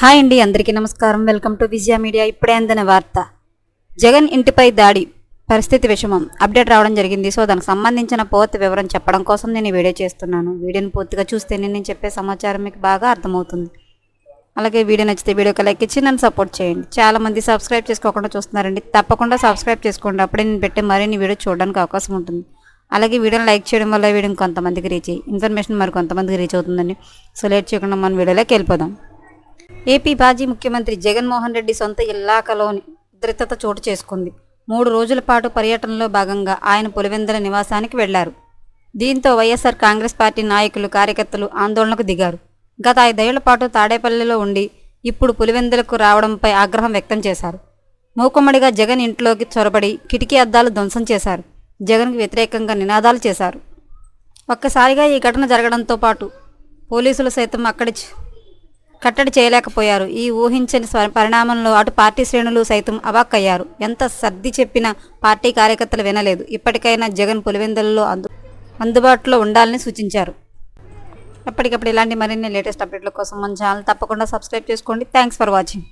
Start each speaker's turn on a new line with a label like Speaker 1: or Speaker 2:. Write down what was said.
Speaker 1: Hi అండి అందరికీ నమస్కారం. వెల్కమ్ టు విజయ మీడియా ఇప్పుడే అందిన వార్త. జగన్ ఇంటిపై దాడి పరిస్థితి విషమం. అప్డేట్ రావడం జరిగింది. సో దానికి సంబంధించిన పూర్తి వివరం చెప్పడం కోసం నేను వీడియో చేస్తున్నాను. వీడియోని పూర్తిగా చూస్తే నేను చెప్పే సమాచారం మీకు బాగా అర్థమవుతుంది. అలాగే వీడియో నచ్చితే వీడియోకి లైక్ ఇచ్చి నన్ను సపోర్ట్ చేయండి. చాలామంది సబ్స్క్రైబ్ చేసుకోకుండా చూస్తున్నారండి. తప్పకుండా సబ్స్క్రైబ్ చేసుకోండి. అప్పుడే నేను పెట్టే మరిన్ని వీడియో చూడడానికి అవకాశం ఉంటుంది. అలాగే వీడియోని లైక్ చేయడం వల్ల వీడియో కొంతమందికి రీచ్ అయ్యి ఇన్ఫర్మేషన్ మరి కొంతమందికి రీచ్ అవుతుందండి. సో లేట్ చేయకుండా మన వీడియోలోకి వెళ్ళిపోదాం. ఏపీ మాజీ ముఖ్యమంత్రి జగన్మోహన్ రెడ్డి సొంత ఇల్లాకలోని ఉద్రిక్తత చోటు చేసుకుంది. మూడు రోజుల పాటు పర్యటనలో భాగంగా ఆయన పులివెందుల నివాసానికి వెళ్ళారు. దీంతో వైఎస్ఆర్ కాంగ్రెస్ పార్టీ నాయకులు కార్యకర్తలు ఆందోళనకు దిగారు. గత ఐదేళ్ళ పాటు తాడేపల్లిలో ఉండి ఇప్పుడు పులివెందులకు రావడంపై ఆగ్రహం వ్యక్తం చేశారు. మూకుమ్మడిగా జగన్ ఇంట్లోకి చొరబడి కిటికీ అద్దాలు ధ్వంసం చేశారు. జగన్కు వ్యతిరేకంగా నినాదాలు చేశారు. ఒక్కసారిగా ఈ ఘటన జరగడంతో పాటు పోలీసులు సైతం అక్కడి కట్టడి చేయలేకపోయారు. ఈ ఊహించని పరిణామంలో అటు పార్టీ శ్రేణులు సైతం అవాక్కయ్యారు. ఎంత సర్ది చెప్పినా పార్టీ కార్యకర్తలు వినలేదు. ఇప్పటికైనా జగన్ పులివెందులలో అందు అందుబాటులో ఉండాలని సూచించారు. ఎప్పటికప్పుడు ఇలాంటి మరిన్ని లేటెస్ట్ అప్డేట్ల కోసం మన ఛానల్ తప్పకుండా సబ్స్క్రైబ్ చేసుకోండి. Thanks for watching.